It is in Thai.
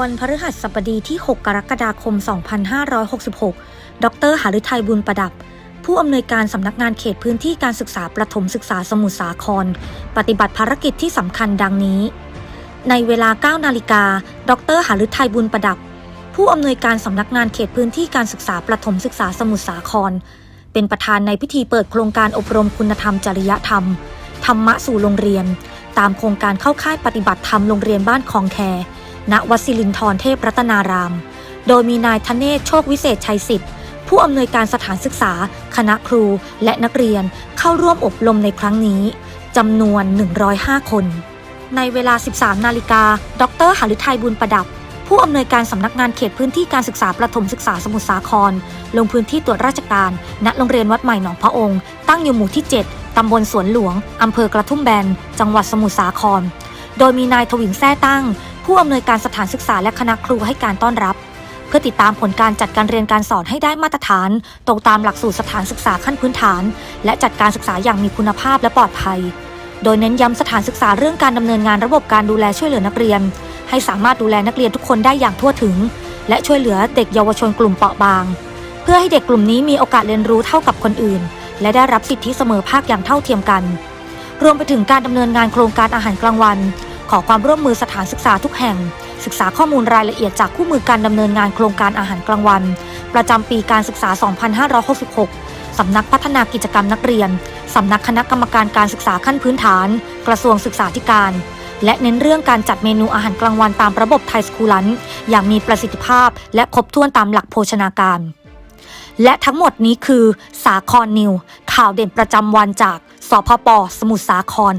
วันพฤหัสบดีที่ 6 กรกฎาคม 2566 ดร หฤทัยบุญประดับ ผู้อำนวยการสำนักงานเขตพื้นที่การศึกษาประถมศึกษาสมุทรสาคร ปฏิบัติภารกิจที่สำคัญดังนี้ ในเวลา 9 นาฬิกา ดร หฤทัยบุญประดับ ผู้อำนวยการสำนักงานเขตพื้นที่การศึกษาประถมศึกษาสมุทรสาคร เป็นประธานในพิธีเปิดโครงการอบรมคุณธรรมจริยธรรม ธรรมะสู่โรงเรียน ตามโครงการเข้าค่ายปฏิบัติธรรมโรงเรียนบ้านคลองแค ณวัดสิรินทรเทพรัตนาราม โดยมีนายธเนศโชควิเศษชัยสิทธิ์ ผู้อำนวยการสถานศึกษา คณะครู และนักเรียนเข้าร่วมอบรมในครั้งนี้จำนวน 105 คน ในเวลา 13 นาฬิกา ดรหฤทัยบุญประดับ ผู้อำนวยการสำนักงานเขตพื้นที่การศึกษาประถมศึกษาสมุทรสาคร ลงพื้นที่ตรวจราชการ ณ โรงเรียนวัดใหม่หนองพระองค์ ตั้งอยู่หมู่ที่ 7 ตำบลสวนหลวง อำเภอกระทุ่มแบน จังหวัดสมุทรสาคร โดยมีนายทวิงแท้ตั้ง ผู้อำนวยการสถานศึกษาและคณะครูให้การต้อนรับ เพื่อติดตามผลการจัดการเรียนการสอนให้ได้มาตรฐาน ตรงตามหลักสูตรสถานศึกษาขั้นพื้นฐาน และจัดการศึกษาอย่างมีคุณภาพและปลอดภัย โดยเน้นย้ำสถานศึกษาเรื่องการดำเนินงานระบบการดูแลช่วยเหลือนักเรียน ให้สามารถดูแลนักเรียนทุกคนได้อย่างทั่วถึง และช่วยเหลือเด็กเยาวชนกลุ่มเปราะบาง เพื่อให้เด็กกลุ่มนี้มีโอกาสเรียนรู้เท่ากับคนอื่น และได้รับสิทธิเสมอภาคอย่างเท่าเทียมกัน รวมไปถึงการดำเนินงานโครงการอาหารกลางวัน ขอความร่วมมือสถานศึกษาทุกแห่ง ศึกษาข้อมูลรายละเอียดจากคู่มือการดำเนินงานโครงการอาหารกลางวัน ประจำปีการศึกษา 2566 สำนักพัฒนากิจกรรมนักเรียน สำนักคณะกรรมการการศึกษาขั้นพื้นฐาน กระทรวงศึกษาธิการ และเน้นเรื่องการจัดเมนูอาหารกลางวันตามระบบไทยสคูลันอย่างมีประสิทธิภาพ และครบถ้วนตามหลักโภชนาการ และทั้งหมดนี้คือ สาครนิว ข่าวเด่นประจำวันจากสพปสมุทรสาคร